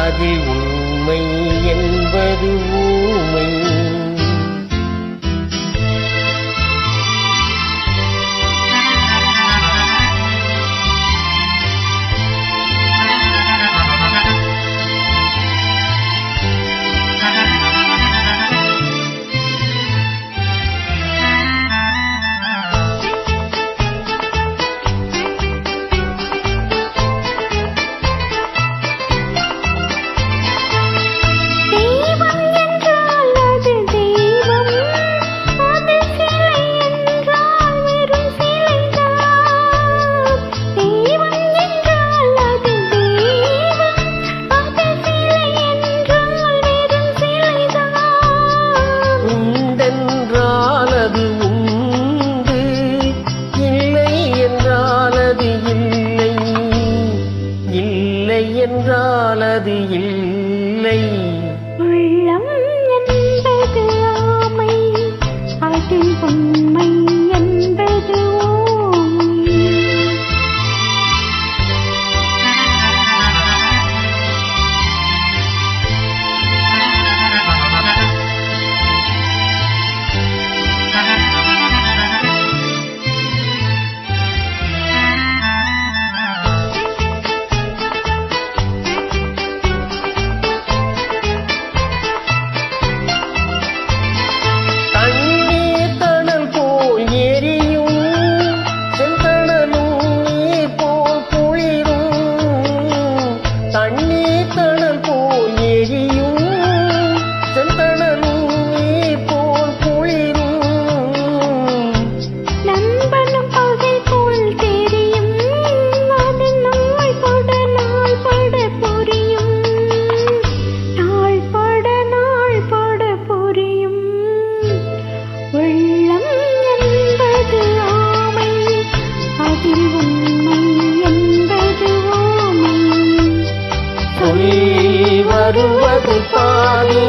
அதில் உண்மை என்பது பாதியில் பாடி